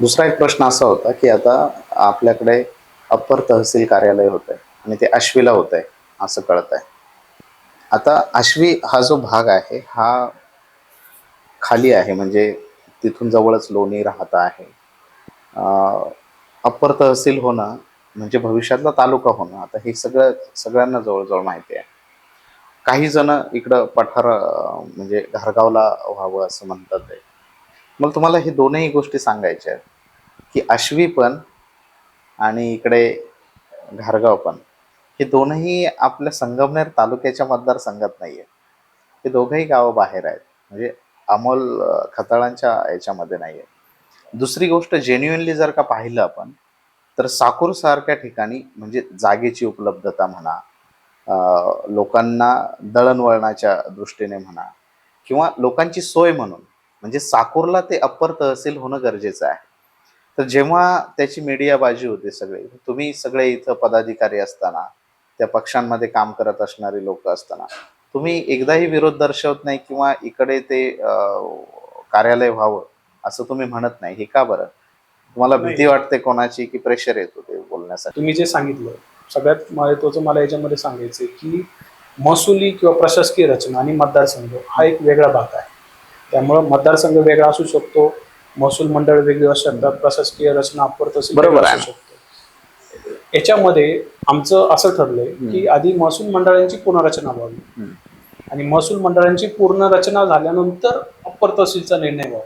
दुसरा एक प्रश्न असा होता की आता आपल्याकडे अप्पर तहसील कार्यालय होत आहे आणि ते आश्वीला होत आहे असं कळत आहे आता आश्वी हा जो भाग आहे हा खाली आहे म्हणजे तिथून जवळच लोणी राहत आहे. अप्पर तहसील होणं म्हणजे भविष्यातला तालुका होणं आता हे सगळं सगळ्यांना जवळजवळ माहिती आहे. काही जण इकडं पठार म्हणजे घरगावला व्हावं असं म्हणतात आहे मग तुम्हाला हे दोनही गोष्टी सांगायच्या आहेत. की आश्वी पण आणि इकडे घारगाव पण हे दोनही आपल्या संगमनेर तालुक्याच्या मतदारसंघात नाही आहे हे दोघंही गावं बाहेर आहेत. म्हणजे अमोल खताळांच्या याच्यामध्ये नाही आहे दुसरी गोष्ट जेन्युअनली जर का पाहिलं आपण तर साकूर सारख्या ठिकाणी म्हणजे जागेची उपलब्धता म्हणा लोकांना दळणवळणाच्या दृष्टीने म्हणा किंवा लोकांची सोय म्हणून म्हणजे साकूरला ते अप्पर तहसील होणं गरजेचं आहे. तर जेव्हा त्याची मीडियाबाजी होते सगळे तुम्ही सगळे इथं पदाधिकारी असताना त्या पक्षांमध्ये काम करत असणारे लोक असताना तुम्ही एकदाही विरोध दर्शवत नाही किंवा इकडे ते कार्यालय व्हावं असं तुम्ही म्हणत नाही. हे का बरं? तुम्हाला भीती. वाटते कोणाची की प्रेशर येतो ते बोलण्यासाठी? तुम्ही जे सांगितलं सगळ्यात महत्वाचं मला याच्यामध्ये सांगायचं की महसुली किंवा प्रशासकीय रचना आणि मतदारसंघ हा एक वेगळा भाग आहे. त्यामुळं मतदारसंघ वेगळा असू शकतो. महसूल मंडळ वेगळी असू शकतात. प्रशासकीय रचना अप्पर तहसील बरोबर असू शकतो. याच्यामध्ये आमचं असं ठरलंय की आधी महसूल मंडळांची पुनर्रचना व्हावी. आणि महसूल मंडळांची पूर्ण रचना झाल्यानंतर अप्पर तहसीलचा निर्णय व्हावा.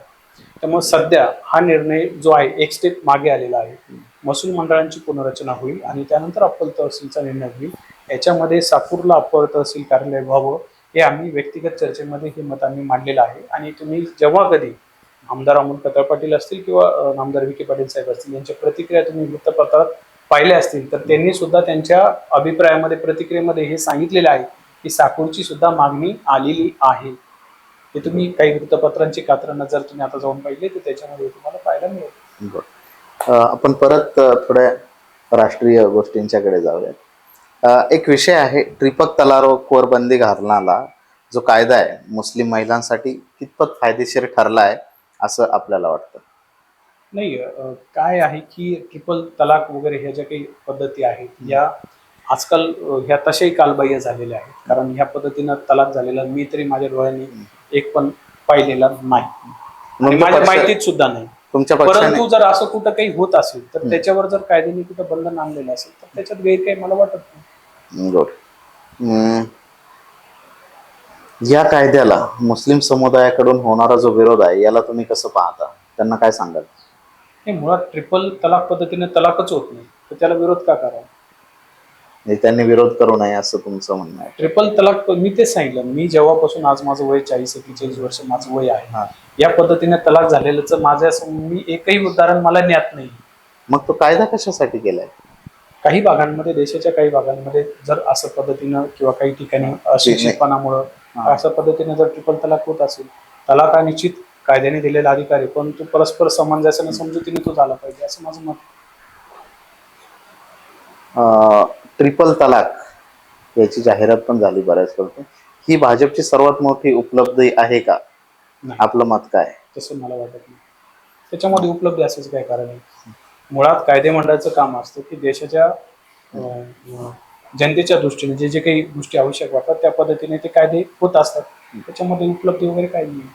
त्यामुळे सध्या हा निर्णय जो आहे एक स्टेप मागे आलेला आहे. महसूल मंडळांची पुनर्रचना होईल आणि त्यानंतर अप्पर तहसीलचा निर्णय होईल. याच्यामध्ये साकूरला अप्पर तहसील कार्यालय व्हावं. हे आम्ही व्यक्तिगत चर्चेमध्ये हे मत आम्ही मांडलेलं आहे. आणि तुम्ही जेव्हा कधी आमदार अमोल कतळ पाटील असतील किंवा आमदार विखे पाटील साहेब असतील यांच्या प्रतिक्रिया तुम्ही वृत्तपत्रात पाहिल्या असतील तर त्यांनी सुद्धा त्यांच्या अभिप्रायामध्ये प्रतिक्रियेमध्ये हे सांगितलेलं आहे की साकूरची सुद्धा मागणी आलेली आहे. हे तुम्ही काही वृत्तपत्रांची कात्रणं जर तुम्ही आता जाऊन पाहिले तर त्याच्यामध्ये तुम्हाला पाहायला मिळेल. आपण परत थोड्या राष्ट्रीय गोष्टींच्याकडे जाऊयात. एक विषय आहे ट्रिपक तलारोवर बंदी घालण्याला जो कायदा आहे मुस्लिम महिलांसाठी कितपत फायदेशीर ठरला आहे असं आपल्याला वाटतं? नाही काय आहे की ट्रिपल तलाक वगैरे ह्या ज्या काही पद्धती आहेत या आजकाल ह्या तशाही कालबाह्य झालेल्या आहेत. कारण ह्या पद्धतीनं तलाक झालेला मी तरी माझ्या डोळ्यांनी एक पण पाहिलेला नाही. माझ्या माहितीत सुद्धा नाही. तुमच्या परंतु जर असं कुठं काही होत असेल तर. त्याच्यावर जर कायद्याने कुठं बंधन आणलेलं असेल तर त्याच्यात गैर काही मला वाटत नाही. गुड हम्म. या कायद्याला मुस्लिम समुदायाकडून होणारा जो विरोध आहे याला तुम्ही कसं पाहता? त्यांना काय सांगाल? हे मुळात ट्रिपल तलाक पद्धतीने तलाकच होत नाही. तर त्याला विरोध का करावा? म्हणजे त्यांनी विरोध करू नये असं तुमचं म्हणणं आहे. ट्रिपल तलाक मी तेच सांगितलं. मी जेव्हापासून आज माझं वय चाळीस एक्केचाळीस वर्ष माझं वय आहे. या पद्धतीने तलाक झालेलं माझं असं मी एकही उदाहरण मला ज्ञात नाही. मग तो कायदा कशासाठी केलाय? काही भागांमध्ये देशाच्या काही भागांमध्ये जर असं पद्धतीनं किंवा काही ठिकाणी अशिक्षितपणामुळं. अशा पद्धतीने जर ट्रिपल तलाक होत असेल तलाक हा निश्चित कायद्याने दिलेला अधिकार आहे पण तो परस्पर समंजसाने समजुतीने तो झाला पाहिजे असं माझं मत. ट्रिपल तलाक याची जाहिरात पण झाली बऱ्याच करतो ही भाजपची सर्वात मोठी उपलब्धी आहे का. आपलं मत काय? तसं मला वाटत नाही. त्याच्यामध्ये उपलब्ध असायचं काय कारण आहे. मुळात कायदे मंडळाचं काम असतं की देशाच्या जनतेच्या दृष्टीने जे जे काही गोष्टी आवश्यक वाटतात त्या पद्धतीने ते कायदे होत असतात. त्याच्यामध्ये उपलब्धी वगैरे काही नाही.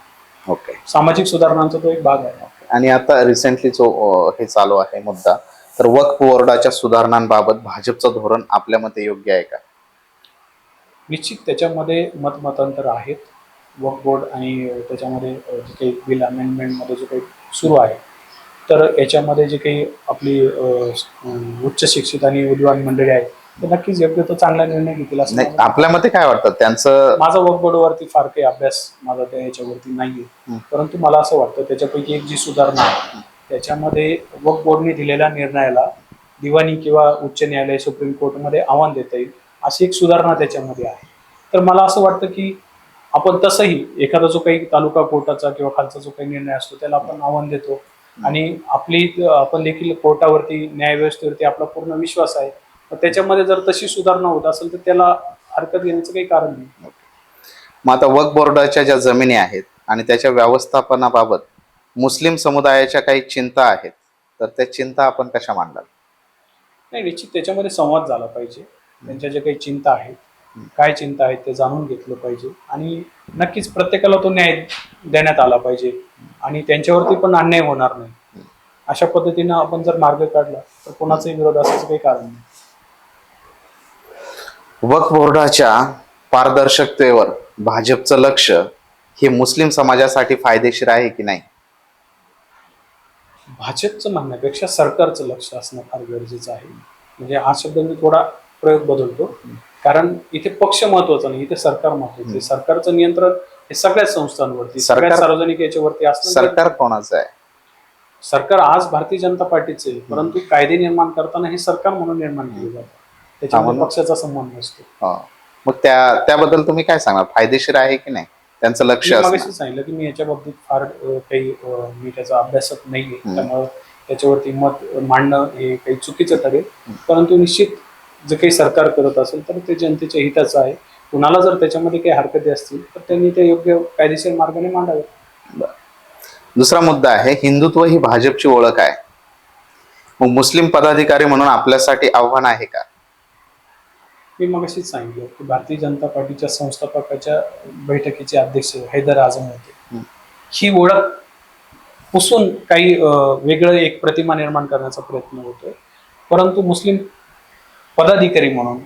ओके. सामाजिक सुधारणांचा तो एक भाग आहे. आणि आता रिसेंटली जो हे चालू आहे मुद्दा तर वक्फ बोर्डाच्या सुधारणांबाबत भाजपचं धोरण आपल्या मते योग्य आहे का? निश्चित त्याच्यामध्ये मतमतांतर आहेत. वक बोर्ड आणि त्याच्यामध्ये जे काही बिल अमेंडमेंटमध्ये जे काही सुरू आहे तर याच्यामध्ये जे काही आपली उच्च शिक्षित आणि विद्वान मंडळी आहेत ते नक्कीच योग्य तो चांगला निर्णय घेतील असं नाही मला आपल्या मते काय वाटतं? त्यांचं माझा वक बोर्डवरती फार काही अभ्यास माझा त्या याच्यावरती नाहीये. हं. परंतु मला असं वाटतं त्याच्यापैकी एक जी सुधारणा आहे त्याच्यामध्ये वक बोर्डने दिलेल्या निर्णयाला दिवाणी किंवा उच्च न्यायालय सुप्रीम कोर्टमध्ये आव्हान देता येईल अशी एक सुधारणा त्याच्यामध्ये आहे. तर मला असं वाटतं की आपण तसंही एखादा जो काही तालुका कोर्टाचा किंवा खालचा जो काही निर्णय असतो त्याला आपण आव्हान देतो. आणि आपली आपण देखील कोर्टावरती न्यायव्यवस्थेवरती आपला पूर्ण विश्वास आहे. त्याच्यामध्ये जर तशी सुधारणा होत असेल तर त्याला हरकत घेण्याचं काही कारण नाही. मग आता वक्फ बोर्डाच्या ज्या जमिनी आहेत आणि त्याच्या व्यवस्थापनाबाबत मुस्लिम समुदायाच्या काही चिंता आहेत तर त्या चिंता आपण कशा मांडाल? नाही निश्चित त्याच्यामध्ये संवाद झाला पाहिजे. त्यांच्या ज्या काही चिंता आहेत काय चिंता आहेत ते जाणून घेतलं पाहिजे. आणि नक्कीच प्रत्येकाला तो न्याय देण्यात आला पाहिजे. आणि त्यांच्यावरती पण अन्याय होणार नाही. अशा पद्धतीनं आपण जर मार्ग काढला तर कोणाचाही विरोध असायचं काही कारण नाही. वक्फ बोर्डाच्या पारदर्शकतेवर भाजपचं लक्ष हे मुस्लिम समाजासाठी फायदेशीर आहे की नाही? भाजपचं म्हणण्यापेक्षा सरकारचं लक्ष असणं फार गरजेचं आहे. म्हणजे हा शब्द मी थोडा प्रयोग बदलतो. कारण इथे पक्ष महत्त्वाचा नाही इथे सरकार महत्वाचं आहे. सरकारचं नियंत्रण हे सगळ्याच संस्थांवरती सगळ्या सरकार- सार्वजनिक याच्यावरती असणं सरकार कोणाचं आहे? सरकार आज भारतीय जनता पार्टीचे आहे, परंतु कायदे निर्माण करताना हे सरकार म्हणून निर्माण केले जातं. त्याच्यामध्ये म्हणून- पक्षाचा संबंध नसतो. हो. मग त्या त्याबद्दल तुम्ही काय सांगणार फायदेशीर आहे की नाही? त्यांचं लक्ष मी असणं. मागाशी सांगितलं की मी याच्या बाबतीत फार अ, काही अ, मी त्याचा अभ्यासक नाहीये. हम्म. त्यामुळे त्याच्यावरती मत मांडणं हे काही चुकीचं ठरेल. परंतु निश्चित जे काही सरकार करत असेल तर ते जनतेच्या हिताचं आहे. कुणाला जर त्याच्यामध्ये काही हरकती असतील तर त्यांनी ते योग्य कायदेशीर मार्गाने मांडावे. दुसरा मुद्दा आहे हिंदुत्व ही भाजपची ओळख आहे. मग मुस्लिम पदाधिकारी म्हणून आपल्यासाठी आव्हान आहे का? मी मग अशीच सांगितलं की भारतीय जनता पार्टीच्या संस्थापकाच्या बैठकीचे अध्यक्ष हैदर आझम होते. ही ओळख पुसून काही वेगळं एक प्रतिमा निर्माण करण्याचा प्रयत्न होतोय. परंतु मुस्लिम पदाधिकारी म्हणून.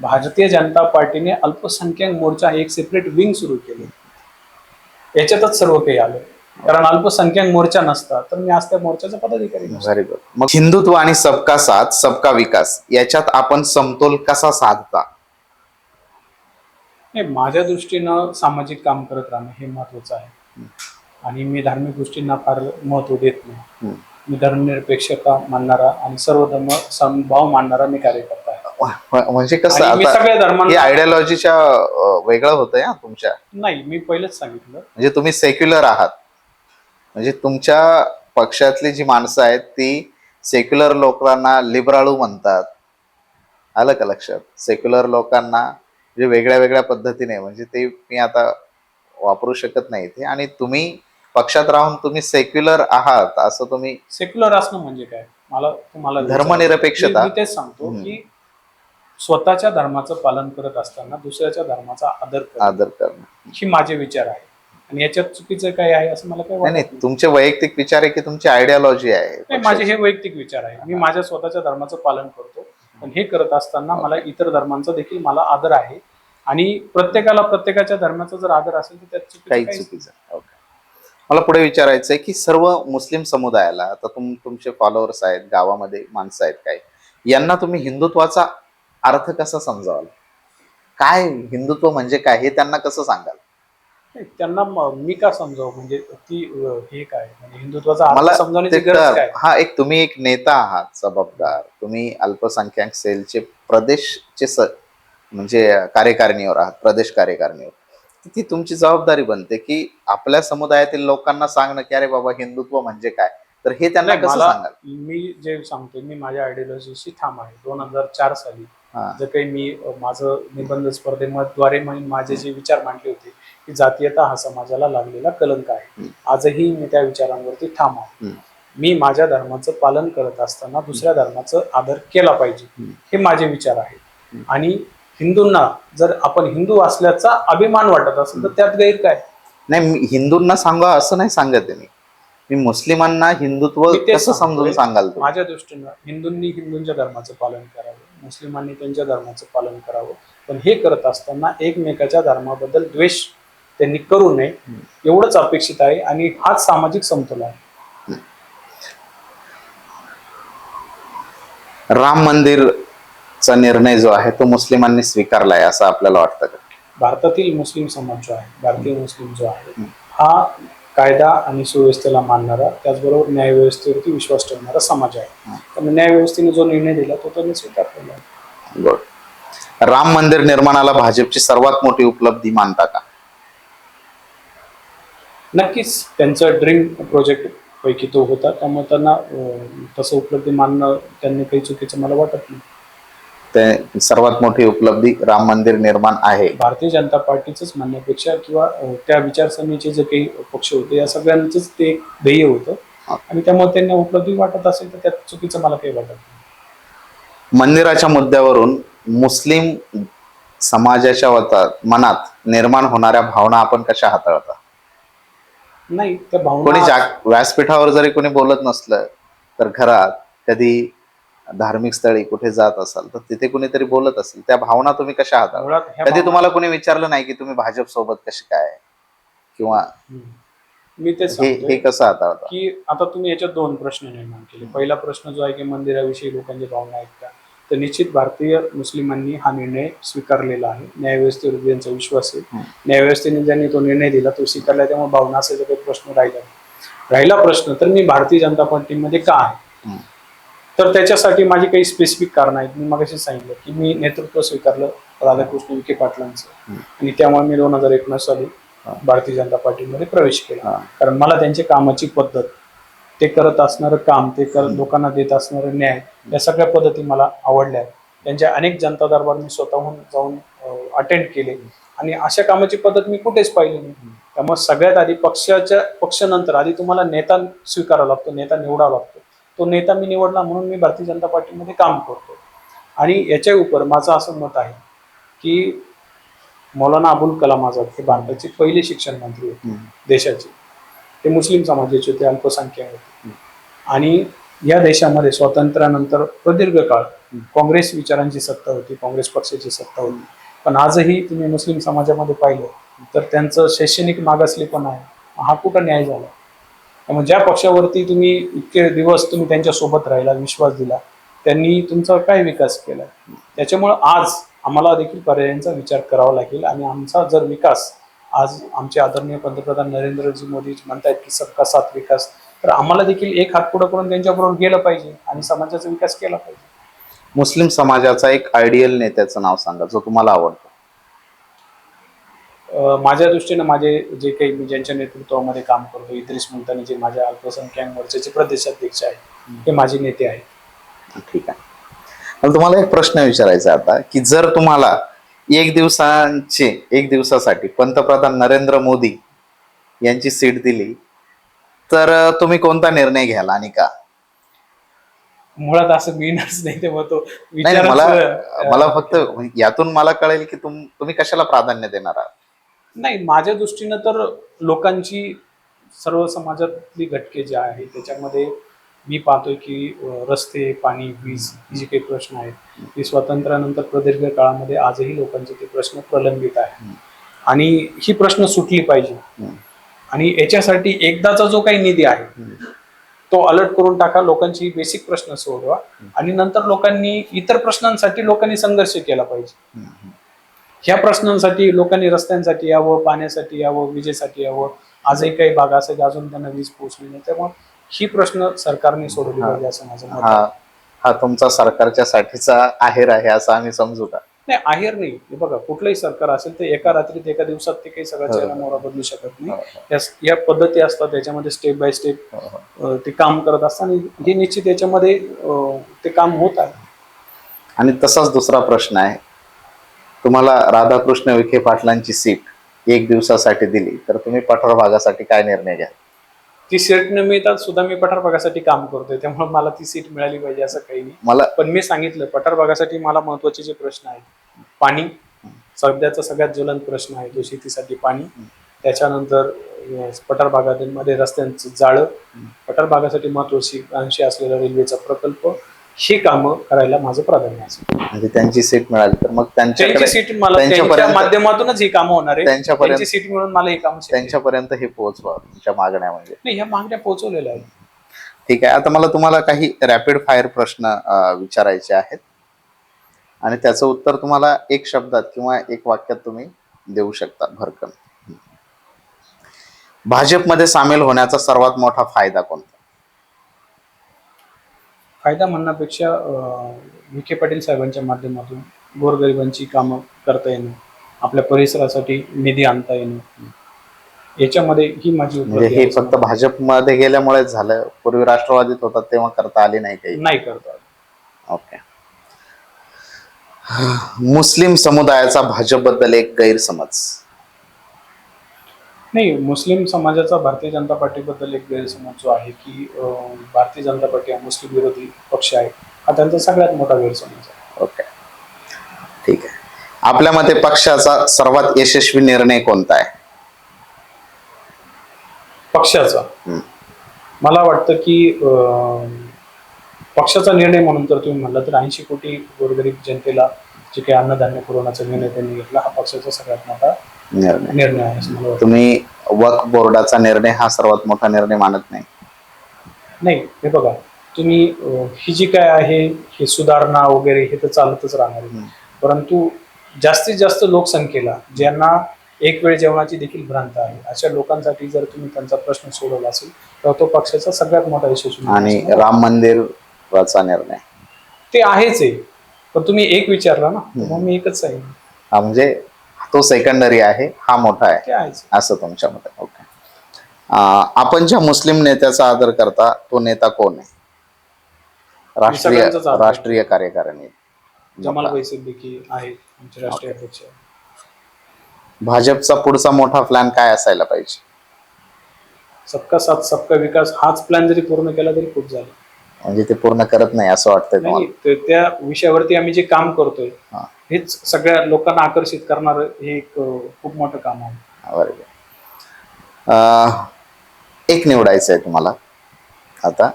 भारतीय जनता पार्टीने अल्पसंख्याक मोर्चा एक सेपरेट विंग सुरू केले. याच्यातच सर्व काही आलं. कारण अल्पसंख्याक मोर्चा नसता तर मी आज त्या मोर्चाचा पदाधिकारी मग हिंदुत्व आणि सबका साथ सबका विकास याच्यात आपण समतोल कसा साधता? नाही माझ्या दृष्टीनं सामाजिक काम करत राहणं हे महत्वाचं आहे. आणि मी धार्मिक गोष्टींना फार महत्त्व देत नाही. मी धर्मनिरपेक्षता मानणारा आणि सर्व धर्म समभाव मानणारा मी कार्यकर्ता. आहे म्ह- म्हणजे कसं आणि मी आता सगळ्या हे धर्मांना आयडियोलॉजीच्या वेगळं होतंय हा तुमच्या? नाही मी पहिलेच सांगितलं. म्हणजे तुम्ही सेक्युलर आहात. म्हणजे तुमच्या पक्षातली जी माणसं आहेत ती सेक्युलर लोकांना लिबराळू म्हणतात. आलं का लक्षात? सेक्युलर लोकांना म्हणजे वेगळ्या वेगळ्या पद्धतीने म्हणजे ते मी आता वापरू शकत नाही ते आणि तुम्ही पक्षात राहून तुम्ही सेक्युलर आहात असं तुम्ही सेक्युलर असणं म्हणजे काय? मला तुम्हाला धर्मनिरपेक्षता. मी मी तेच सांगतो हम्म. की स्वतःच्या धर्माचं पालन करत असताना दुसऱ्याच्या धर्माचा आदर आदर करणं. ही माझे विचार आहे आणि याच्यात चुकीचं काय आहे असं मला काही नाही तुमचे वैयक्तिक विचार आहे की तुमची आयडियोलॉजी आहे माझे हे वैयक्तिक विचार आहे. मी माझ्या स्वतःच्या धर्माचं पालन करतो. पण हे करत असताना मला इतर धर्मांचा देखील मला आदर आहे. आणि प्रत्येकाला प्रत्येकाच्या धर्माचा जर आदर असेल तर त्यात काही चुकीचं. ओके. मला पुढे विचारायचं आहे की सर्व मुस्लिम समुदायाला आता तुम तुमचे फॉलोअर्स आहेत गावामध्ये माणसं आहेत काय यांना तुम्ही हिंदुत्वाचा अर्थ कसा समजावाल काय हिंदुत्व म्हणजे काय हे त्यांना कसं सांगाल? त्यांना म- का समजावं? म्हणजे ती हे काय? म्हणजे हिंदुत्वाचा हा एक तुम्ही एक नेता आहात जबाबदार. तुम्ही अल्पसंख्याक सेलचे प्रदेशचे स म्हणजे कार्यकारिणीवर आहात प्रदेश कार्यकारिणीवर. ती तुमची जबाबदारी बनते की आपल्या समुदायातील लोकांना सांगणं की अरे बाबा हिंदुत्व म्हणजे काय? तर हे त्यांना कसं सांगाल? मी जे सांगतोय मी माझ्या आयडिओलॉजीशी ठाम आहे. दोन हजार चार साली हा. जे काही मी माझं निबंध स्पर्धेद्वारे माझे जे विचार मांडले होते की जातीयता हा समाजाला लागलेला कलंक आहे. आजही मी त्या विचारांवरती ठाम आहे. मी माझ्या धर्माचं पालन करत असताना दुसऱ्या धर्माचं आदर केला पाहिजे. हे माझे विचार आहेत आणि हिंदूंना जर आपण हिंदू असल्याचा अभिमान वाटत असेल तर त्यात गैर काय नाही हिंदूंना सांगा असं नाही सांगत मी मी मुस्लिमांना हिंदुत्व कसं समजून. सांगाल? माझ्या दृष्टीनं हिंदूंनी हिंदूंच्या धर्माचं पालन करावं मुस्लिमांनी त्यांच्या धर्माचं पालन करावं. पण हे करत असताना एकमेकाच्या धर्माबद्दल द्वेष त्यांनी करू नये एवढंच अपेक्षित आहे आणि हाच सामाजिक समतोल आहे. राम मंदिरचा निर्णय जो आहे तो मुस्लिमांनी स्वीकारलाय असं आपल्याला वाटतं का? भारतातील मुस्लिम समाज जो आहे भारतीय मुस्लिम जो आहे हा कायदा आणि सुव्यवस्थेला मानणारा त्याचबरोबर न्यायव्यवस्थेवरती विश्वास ठेवणारा समाज आहे. त्यामुळे न्यायव्यवस्थेने जो निर्णय दिला तो त्यांनी स्वीकारलेला आहे. राम मंदिर निर्माणाला भाजपची सर्वात मोठी उपलब्धी मानता का? नक्कीच त्यांचं ड्रीम प्रोजेक्ट पैकी तो होता. त्यामुळे त्यांना तसं उपलब्धी मानणं त्यांनी काही चुकीचं मला वाटत नाही. ते सर्वात मोठी उपलब्धी राम मंदिर निर्माण आहे. भारतीय जनता पार्टीचंच म्हणण्यापेक्षा किंवा त्या विचारसरणीचे जे काही पक्ष होते या सगळ्यांचंच ते एक ध्येय होतं. आणि त्यामुळे त्यांना उपलब्धी वाटत असेल तर त्यात चुकीचं मला काही वाटत नाही. मंदिराच्या मुद्द्यावरून मुस्लिम समाजाच्या वतात मनात निर्माण होणाऱ्या भावना आपण कशा हाताळता? नाही त्या भावना व्यासपीठावर जरी कोणी बोलत नसलं तर घरात कधी धार्मिक स्थळी कुठे जात असाल तर तिथे कुणीतरी बोलत असेल त्या भावना तुम्ही कशा ह्या कधी तुम्हाला कोणी विचारलं नाही की तुम्ही भाजप सोबत कसे काय किंवा. मी तेच हे कसं हाताळता की आता तुम्ही याच्यात दोन प्रश्न निर्माण केले पहिला प्रश्न जो आहे की मंदिराविषयी लोकांची भावना आहेत का तर निश्चित भारतीय मुस्लिमांनी हा निर्णय स्वीकारलेला आहे न्यायव्यवस्थेवर ज्यांचा विश्वास आहे. न्यायव्यवस्थेने ज्यांनी तो निर्णय दिला तो स्वीकारला त्यामुळे भावना असेल काही प्रश्न राहिला. राहिला प्रश्न तर मी भारतीय जनता पार्टीमध्ये का आहे. तर त्याच्यासाठी माझी काही स्पेसिफिक कारण आहेत. मी मगाशी सांगितलं की मी नेतृत्व स्वीकारलं राधाकृष्ण विखे पाटलांचं. आणि त्यामुळे मी दोन हजार एकोणीस साली. भारतीय जनता पार्टीमध्ये प्रवेश केला. कारण मला त्यांची कामाची पद्धत ते करत असणारं काम ते करत लोकांना देत असणारं न्याय या सगळ्या पद्धती मला आवडल्या. त्यांच्या अनेक जनता दरबार मी स्वतःहून जाऊन अटेंड केले. आणि अशा कामाची पद्धत मी कुठेच पाहिली नाही. त्यामुळे सगळ्यात आधी पक्षाच्या पक्षानंतर आधी तुम्हाला नेता स्वीकारावा लागतो नेता निवडावा लागतो. तो नेता मी निवडला म्हणून मी भारतीय जनता पार्टीमध्ये काम करतो आणि याच्या उपर माझं असं मत आहे की मौलाना अबुल कलाम आझाद हे भारताचे पहिले शिक्षण मंत्री होते. देशाचे. ते मुस्लिम समाजाचे होते अल्पसंख्याक होते. आणि या देशामध्ये स्वातंत्र्यानंतर प्रदीर्घ काळ काँग्रेस विचारांची सत्ता होती काँग्रेस पक्षाची सत्ता होती. पण आजही तुम्ही मुस्लिम समाजामध्ये पाहिलं तर त्यांचं शैक्षणिक मागासलेपण आहे. हा कुठं न्याय झाला? त्यामुळे ज्या पक्षावरती तुम्ही इतके दिवस तुम्ही त्यांच्यासोबत राहिला विश्वास दिला त्यांनी तुमचा काय विकास केला? त्याच्यामुळं आज आम्हाला देखील पर्यायांचा विचार करावा लागेल आणि आमचा जर विकास आज आमचे आदरणीय पंतप्रधान नरेंद्रजी मोदी म्हणतायत की सबका साथ विकास तर आम्हाला देखील एक हात पुढे करून त्यांच्याबरोबर गेलं पाहिजे आणि समाजाचा विकास केला पाहिजे. मुस्लिम समाजाचा एक आयडियल नेत्याचं नाव सांगा जो तुम्हाला आवडतो. माझ्या दृष्टीनं माझे जे काही मी ज्यांच्या नेतृत्वामध्ये काम करतो इद्रिस मुलतानी जे माझ्या अल्पसंख्याक मोर्चाचे प्रदेशाध्यक्ष आहेत हे माझे नेते आहेत. ठीक आहे. तुम्हाला एक प्रश्न विचारायचा आता की जर तुम्हाला एक दिवसांचे एक दिवसासाठी पंतप्रधान नरेंद्र मोदी यांची सीट दिली तर तुम्ही कोणता निर्णय घ्याल आणि का? मुळात असं मिळणारच नाही तेव्हा तो मला मला फक्त यातून मला कळेल की तुम तुम्ही कशाला प्राधान्य देणार आहात? नाही माझ्या दृष्टीनं तर लोकांची सर्व समाजातली घटके जे आहे त्याच्यामध्ये मी पाहतोय की रस्ते पाणी वीज ही जी काही प्रश्न आहेत ती स्वातंत्र्यानंतर प्रदीर्घ काळामध्ये आजही लोकांचे ते प्रश्न प्रलंबित आहे आणि ही प्रश्न सुटली पाहिजे. आणि याच्यासाठी एकदाचा जो काही निधी आहे तो अलर्ट करून टाका लोकांची बेसिक प्रश्न सोडवा आणि नंतर लोकांनी इतर प्रश्नांसाठी लोकांनी संघर्ष केला पाहिजे. ह्या प्रश्नांसाठी लोकांनी रस्त्यांसाठी यावं पाण्यासाठी यावं विजेसाठी यावं आजही काही भाग असे की अजून त्यांना वीज पोहोचली नाही. त्यामुळे ही प्रश्न सरकारने सोडवली हा. पाहिजे असं माझं मत हा आहे. हा तुमचा सरकारच्या साठीचा आहेर आहे असं आम्ही समजू का? नाही आहेर नाही. हे बघा कुठलंही सरकार असेल तर एका रात्रीत एका दिवसात ते काही सगळं हो. चेहरा मोहरा बदलू शकत हो, नाही या- या पद्धती असतात त्याच्यामध्ये स्टेप बाय स्टेप ते काम करत असतात आणि हे निश्चित याच्यामध्ये अ, ते काम होत आहे. आणि तसाच दुसरा प्रश्न आहे. तुम्हाला राधाकृष्ण विखे पाटलांची सीट एक दिवसासाठी दिली तर तुम्ही पठार भागासाठी काय निर्णय घ्या ती सीट न मिळतात सुद्धा मी पठार भागासाठी काम करतोय त्यामुळे मला ती सीट मिळाली पाहिजे असं काही नाही. मला पण मी सांगितलं पठार भागासाठी मला महत्त्वाचे जे प्रश्न आहेत पाणी. सध्याचा सगळ्यात ज्वलंत प्रश्न आहे तो शेतीसाठी पाणी. त्याच्यानंतर पठार भागामध्ये रस्त्यांचं जाळं. पठार भागासाठी महत्वाची अंशी असलेला रेल्वेचा प्रकल्प. ही कामं करायला माझं प्राधान्य असेल म्हणजे त्यांची सीट मिळाली तर मग त्यांची त्यांच्याकडे सीट मला त्यांच्या माध्यमातूनच ही कामं होणार आहे. त्यांच्यापर्यंत- त्यांची सीट मिळून मला ही कामं शक्य आहे. त्यांच्यापर्यंत हे पोहोचवा तुमच्या मागण्या म्हणजे. नाही ह्या मागण्या पोहोचवलेल्या आहेत. ठीक आहे आता मला तुम्हाला काही रॅपिड फायर प्रश्न अं, विचारायचे आहेत. आणि त्याचं उत्तर तुम्हाला एक शब्दात किंवा एक वाक्यात तुम्ही देऊ शकता भरकन. भाजपमध्ये सामील होण्याचा सर्वात मोठा फायदा कोणता? फायदा म्हणण्यापेक्षा विखे पाटील साहेबांच्या माध्यमातून गोरगरिबांची कामं करता येणं आपल्या परिसरासाठी निधी आणता येणं याच्यामध्ये ही माझी म्हणजे उपलब्धी हे आहे. फक्त भाजपमध्ये गेल्यामुळेच झालं. पूर्वी राष्ट्रवादीत होतात तेव्हा करता आली नाही काही? नाही करता ओके. मुस्लिम समुदायाचा भाजपबद्दल एक गैरसमज. नाही मुस्लिम समाजाचा भारतीय जनता पार्टीबद्दल एक गैरसमज जो आहे की अं, भारतीय जनता पार्टी हा मुस्लिम विरोधी पक्ष आहे. हा त्यांचा सगळ्यात मोठा गैरसमज आहे. ओके. ठीक आहे. आपल्या मते पक्षाचा सर्वात यशस्वी निर्णय कोणता आहे? पक्षाचा? हम्म. मला वाटतं की अं, पक्षाचा निर्णय म्हणून तर तुम्ही म्हणलं तर ऐंशी कोटी गोरगरीब जनतेला जे काही अन्नधान्य पुरवण्याचा निर्णय त्यांनी घेतला हा पक्षाचा सगळ्यात मोठा निर्णय. निर्णय आहे असं मला वाटतं. तुम्ही वक्फ बोर्डाचा निर्णय हा सर्वात मोठा निर्णय मानत नाही. नाही हे बघा तुम्ही अं, ही जी काय आहे हे सुधारणा वगैरे हे तर चालतच राहणार आहे. हम्म. परंतु जास्तीत जास्त लोकसंख्येला ज्यांना एक वेळ जेवणाची देखील भ्रांत आहे अशा लोकांसाठी जर तुम्ही त्यांचा प्रश्न सोडवला असेल तर तो पक्षाचा सगळ्यात मोठा यशस्वी निर्णय आणि. राम मंदिराचा निर्णय. ते आहेच आहे पण तुम्ही एक विचारला ना मग मी एकच आहे हा म्हणजे तो सेकंडरी आहे हा मोठा आहे. असं तुमच्या मते ओके आपण ज्या मुस्लिम नेत्याचा आदर करता तो नेता कोण आहे? राष्ट्रीय. राष्ट्रीय कार्यकारिणी. जमाल आमचे राष्ट्रीय अध्यक्ष. भाजपचा पुढचा मोठा प्लॅन काय असायला पाहिजे? सबका साथ सबका विकास हाच प्लॅन जरी पूर्ण केला तरी खूप झालं. म्हणजे ते पूर्ण करत नाही असं वाटतंय नाही तुम्हाला तर त्या विषयावरती आम्ही जे काम करतोय हा. हेच सगळ्या लोकांना आकर्षित करणार हे एक अं, खूप मोठं काम आहे. अं, एक निवडायचं आहे तुम्हाला. आता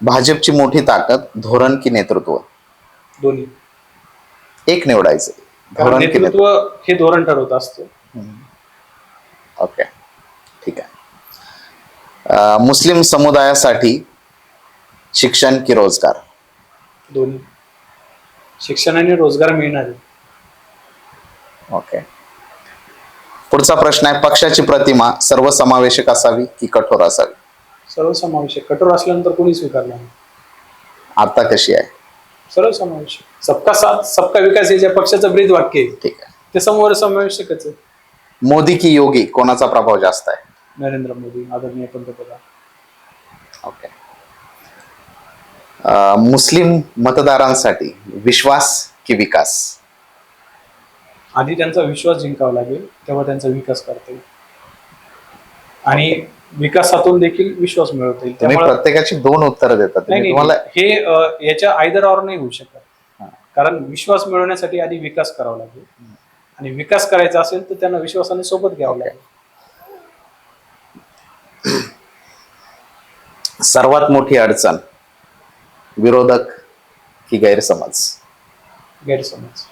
भाजपची मोठी ताकद धोरण की नेतृत्व? दोन्ही. एक निवडायचं कारण धोरण की नेतृत्व हे धोरण ठरवत असतं. ओके. ठीक आहे. अं, मुस्लिम समुदायासाठी शिक्षण की रोजगार? दोन्ही. शिक्षणाने रोजगार मिळणार. आहे. ओके पुढचा प्रश्न आहे पक्षाची प्रतिमा सर्वसमावेशक असावी की कठोर असावी? सर्वसमावेशक. कठोर असल्यानंतर कोणी स्वीकारलं नाही. आता कशी आहे? सर्वसमावेशक. सबका साथ सबका विकास हे ज्या पक्षाचं ब्रीद वाक्य आहे ठीक आहे. ते समोर समावेशकच आहे. मोदी की योगी कोणाचा प्रभाव जास्त आहे? नरेंद्र मोदी आदरणीय पंतप्रधान. ओके मुस्लिम मतदारांसाठी विश्वास की विकास? आधी त्यांचा विश्वास जिंकावा लागेल तेव्हा त्यांचा विकास करता येईल. आणि विकासातून देखील विश्वास मिळवता येईल. तुम्ही त्यामुळे प्रत्येकाची दोन उत्तरं देतात नाही तुम्ही नाही तुम्हाला हे अ, याच्या आयदर ऑर नाही होऊ शकत. कारण विश्वास मिळवण्यासाठी आधी विकास करावा लागेल. आणि विकास करायचा असेल तर त्यांना विश्वासाने सोबत घ्यावं. लागेल. सर्वात मोठी अडचण. विरोधक की गैरसमज? गैरसमज.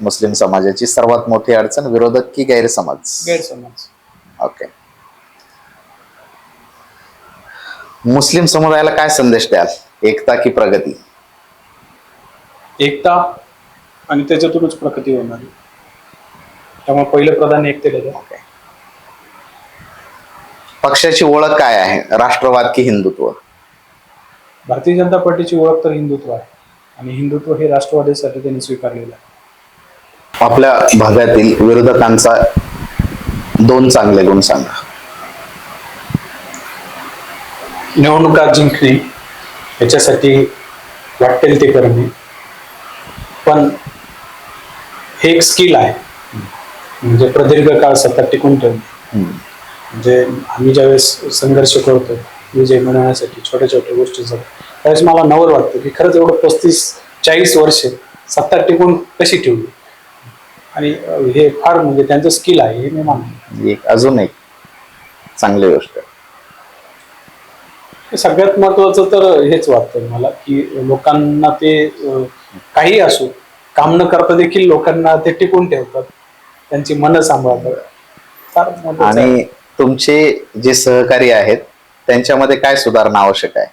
मुस्लिम समाजाची सर्वात मोठी अडचण विरोधक की गैरसमज? गैरसमज. ओके. मुस्लिम समुदायाला काय संदेश द्याल? एकता की प्रगती? एकता आणि त्याच्यातूनच प्रगती होणार आहे. त्यामुळे पहिलं प्रधान एकतेला द्या. ओके. पक्षाची ओळख काय आहे? राष्ट्रवाद की हिंदुत्व? भारतीय जनता पार्टीची ओळख तर हिंदुत्व आहे. आणि हिंदुत्व हे राष्ट्रवादीसाठी त्यांनी स्वीकारलेलं आहे. आपल्या भागातील विरोधकांचा दोन चांगले गुण सांगा. निवडणुका जिंकणे याच्यासाठी वाटेल ते करणे. पण हे एक स्किल आहे. म्हणजे प्रदीर्घ काळ सत्ता टिकून ठेवणे. म्हणजे आम्ही ज्यावेळेस संघर्ष करतो विजय मिळवण्यासाठी छोट्या छोट्या गोष्टीचा त्यावेळेस मला नवल वाटतं की खरंच एवढं पस्तीस चाळीस वर्ष सत्ता टिकून कशी ठेवली? आणि हे फार म्हणजे त्यांचं स्किल आहे हे मी मानतो. एक अजून एक चांगली गोष्ट सगळ्यात महत्वाचं तर हेच वाटतं मला की लोकांना ते काही असो काम न करता देखील लोकांना ते टिकून ठेवतात. त्यांची मनं सांभाळतात. आणि तुमचे जे सहकारी आहेत त्यांच्यामध्ये काय सुधारणा आवश्यक आहे?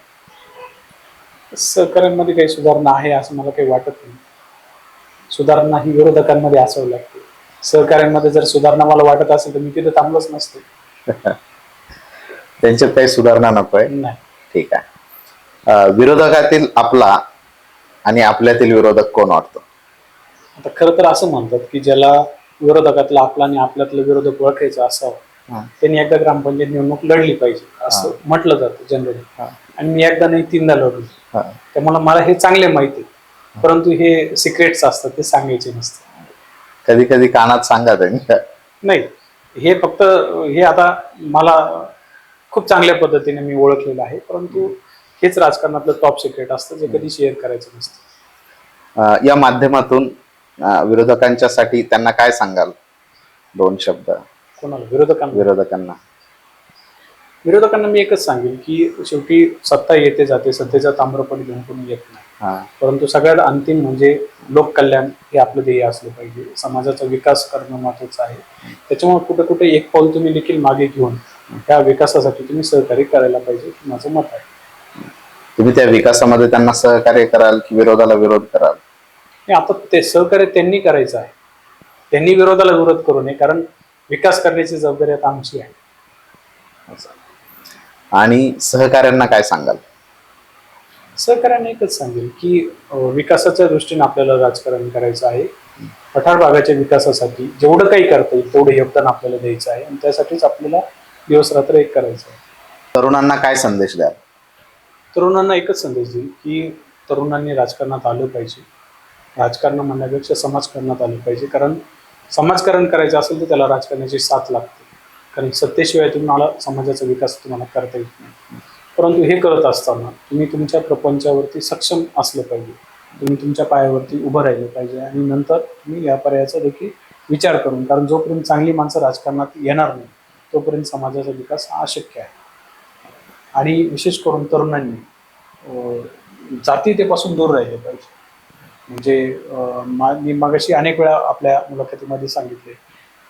सहकार्यांमध्ये काही सुधारणा आहे असं मला काही वाटत नाही. सुधारणा ही विरोधकांमध्ये असावी लागते. सहकार्यांमध्ये जर सुधारणा मला वाटत असेल तर मी तिथे थांबलोच नसते. त्यांच्यात काही सुधारणा नकोय नाही. ठीक आहे. विरोधकातील आपला आणि आपल्यातील विरोधक कोण वाटतो? आता खरं तर असं म्हणतात की ज्याला विरोधकातला आपला आणि आपल्यातलं विरोधक ओळखायचं असावं त्यांनी एकदा ग्रामपंचायत निवडणूक लढली पाहिजे असं म्हटलं जातं जनरली. आणि मी एकदा नाही तीनदा लढलो. त्यामुळे मला हे चांगले माहिती परंतु हे सिक्रेट्स असतात ते सांगायचे नसते कधी कधी कानात सांगा नाही हे फक्त हे आता मला खूप चांगल्या पद्धतीने मी ओळखलेलं आहे परंतु हेच राजकारणातलं टॉप सिक्रेट असतं जे कधी शेअर करायचं नसतं. या माध्यमातून विरोधकांच्यासाठी त्यांना काय सांगाल? दोन शब्द. कोणाला? विरोधकांना. विरोधकांना. विरोधकांना मी एकच सांगेन की शेवटी सत्ता येते जाते सत्तेचा ताम्रपट घेऊन कोणी येत नाही. हा. परंतु सगळ्यात अंतिम म्हणजे लोककल्याण हे आपलं ध्येय असलं पाहिजे. समाजाचा विकास करणं महत्वाचं आहे. त्याच्यामुळे कुठे कुठे एक पाऊल तुम्ही देखील मागे घेऊन त्या विकासासाठी तुम्ही सहकार्य करायला पाहिजे माझं मत आहे. तुम्ही त्या विकासामध्ये त्यांना सहकार्य कराल की विरोधाला विरोध कराल? आणि आता ते सहकार्य त्यांनी करायचं आहे. त्यांनी विरोधाला विरोध करू नये कारण विकास करण्याची जबाबदारी आता आमची आहे. आणि सहकार्यांना काय सांगाल? सहकार्याने एकच सांगेल की अं, विकासाच्या दृष्टीने आपल्याला राजकारण करायचं आहे. पठार भागाच्या विकासासाठी जेवढं काही करता येईल तेवढं योगदान आपल्याला द्यायचं आहे. आणि त्यासाठीच आपल्याला दिवस रात्र एक करायचं आहे. तरुणांना काय संदेश द्याल? तरुणांना एकच संदेश देईल की तरुणांनी राजकारणात आलं पाहिजे. राजकारण म्हणण्यापेक्षा समाजकारणात आलं पाहिजे. कारण समाजकारण करायचं असेल तर त्याला राजकारणाची साथ लागते. कारण सत्तेशिवाय तुम्हाला समाजाचा विकास तुम्हाला करता येत नाही. परंतु हे करत असताना तुम्ही तुमच्या प्रपंचावरती सक्षम असलं पाहिजे. तुम्ही तुमच्या पायावरती उभं राहिलं पाहिजे आणि नंतर तुम्ही या पर्यायाचा देखील विचार करून कारण जोपर्यंत चांगली माणसं राजकारणात येणार नाही तोपर्यंत समाजाचा विकास हा अशक्य आहे. आणि विशेष करून तरुणांनी जातीतेपासून दूर राहिले पाहिजे. म्हणजे मा- मागाशी अनेक वेळा आपल्या मुलाखतीमध्ये सांगितले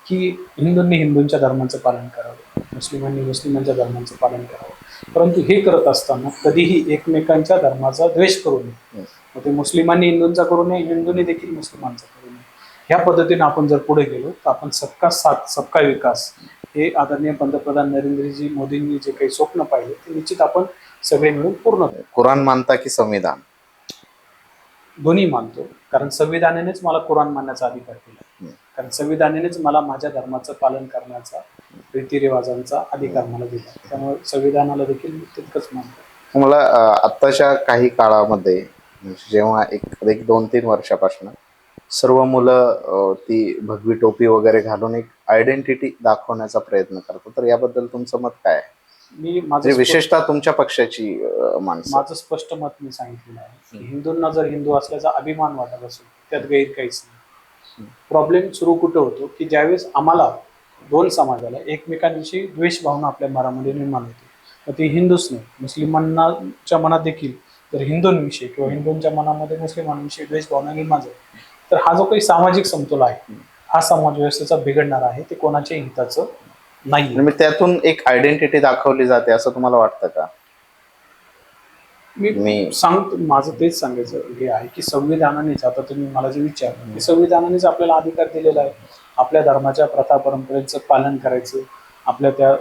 की हिंदूंनी हिंदूंच्या धर्माचं पालन करावं मुस्लिमांनी मुस्लिमांच्या धर्माचं पालन करावं. परंतु हे करत असताना कधीही एकमेकांच्या धर्माचा द्वेष करू नये. मग ते मुस्लिमांनी हिंदूंचा करू नये हिंदूंनी देखील मुस्लिमांचा करू नये. ह्या पद्धतीने आपण जर पुढे गेलो तर आपण सबका साथ सबका विकास हे आदरणीय पंतप्रधान नरेंद्रजी मोदींनी जे काही स्वप्न पाहिले ते निश्चित आपण सगळे मिळून पूर्ण करू. कुराण मानता की संविधान? दोन्ही मानतो. कारण संविधानानेच मला कुराण मानण्याचा अधिकार दिला. कारण संविधानानेच मला माझ्या धर्माचं पालन करण्याचा रीतिरिवाजांचा अधिकार मला दिला. त्यामुळे संविधानाला देखील तितकंच मानतो. मला आत्ताच्या काही काळामध्ये जेव्हा एक एक दोन तीन वर्षापासून सर्व मुलं ती भगवी टोपी वगैरे घालून एक आयडेंटिटी दाखवण्याचा प्रयत्न करतात तर याबद्दल तुमचं मत काय आहे? मी माझं म्हणजे विशेषतः तुमच्या पक्षाची माणसं. माझं स्पष्ट मत मी सांगितलेलं आहे हिंदूंना जर हिंदू असल्याचा अभिमान वाटत असेल त्यात गैर काहीच नाही प्रॉब्लेम सुरू कुठं होतो की ज्यावेळेस आम्हाला दोन समाजाला एकमेकांविषयी द्वेष भावना आपल्या मनामध्ये निर्माण होते मग ती हिंदूच नाही. मुस्लिमांनाच्या मनात देखील तर हिंदूंविषयी किंवा हिंदूंच्या मनामध्ये मुस्लिमांविषयी द्वेष भावना निर्माण झाली तर हा जो काही सामाजिक समतोल आहे हा समाज व्यवस्थेचा बिघडणार आहे ते कोणाच्याही हिताचं नाही. त्यातून एक आयडेंटिटी दाखवली जाते असं तुम्हाला वाटतं का? मी सांगतो माझं तेच सांगायचं हे आहे की संविधानानेच आता तुम्ही मला जे विचारलं की संविधानानेच आपल्याला अधिकार दिलेला आहे. आपल्या धर्माच्या प्रथा परंपरेचं पालन करायचं आपल्या त्या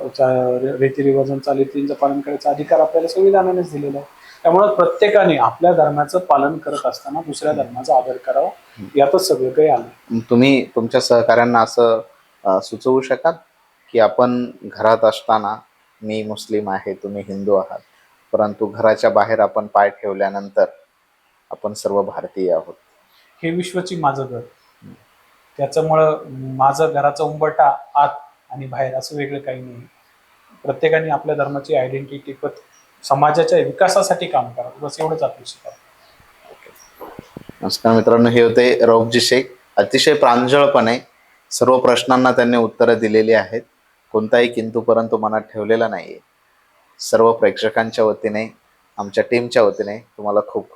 रीतिरिवाजांचा चालीरीतींचं पालन करायचं अधिकार आपल्याला संविधानानेच दिलेला आहे. त्यामुळे प्रत्येकाने आपल्या धर्माचं पालन करत असताना दुसऱ्या धर्माचा आदर करावा यातच सगळं काही आलं. तुम्ही तुमच्या सहकाऱ्यांना असं सुचवू शकाल? की आपण घरात असताना मी मुस्लिम आहे तुम्ही हिंदू आहात. परंतु घराच्या बाहेर आपण पाय ठेवल्यानंतर आपण सर्व भारतीय आहोत. हे विश्वची माझं घर. त्याच्यामुळं माझं घराचा उंबरटा आत आणि बाहेर असं वेगळं काही नाही. प्रत्येकाने आपल्या धर्माची आयडेंटिटी पत समाजाच्या विकासासाठी काम करावं बस एवढंच अपेक्षित आहे. नमस्कार मित्रांनो हे होते रौफजी शेख. अतिशय प्रांजळपणे सर्व प्रश्नांना त्यांनी उत्तरं दिलेली आहेत. कोणताही किंतूपर्यंत परंतु मनात ठेवलेला नाहीये. सर्व प्रेक्षकांच्या वतीने आमच्या टीमच्या वतीने तुम्हाला खूप खूप